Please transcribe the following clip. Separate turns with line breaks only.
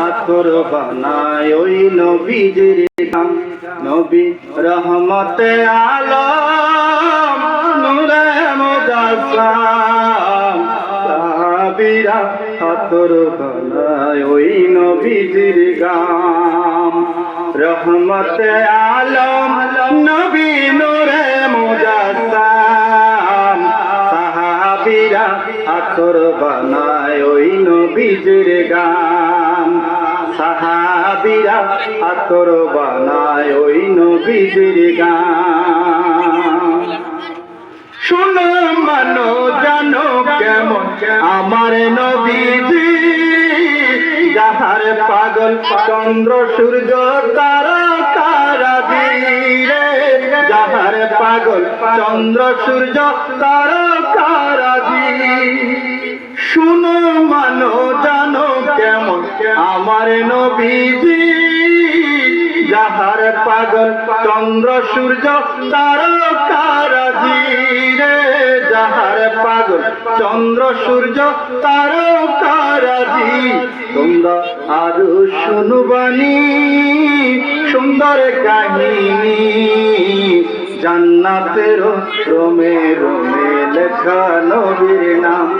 আতর বানায় ওই নবী রহমতে আলম, নূরে আতর বানায় ওই রহমতে আলম, নবী নূরে মুজাসসাম সাহাবীরা আতর বানায় ওই সাহাবীরা আতর বানায় ওই নবীজির গান। শুনো, মানো, জানো কেমন আমার নবীজি। যাহার পাগল চন্দ্র, সূর্য, তারা তারা দিরে যাহার পাগল চন্দ্র, সূর্য, তারা তারা দি শুনো আমার নবীজি, যাহার পাগল চন্দ্র, সূর্য, তারা তারা রে। যাহার পাগল চন্দ্র, সূর্য, তারা তারাজি তোমরা আরও শুনবানি সুন্দর কাহিনী। জান্নাতের রোমে রোমে লেখা নবীর নাম।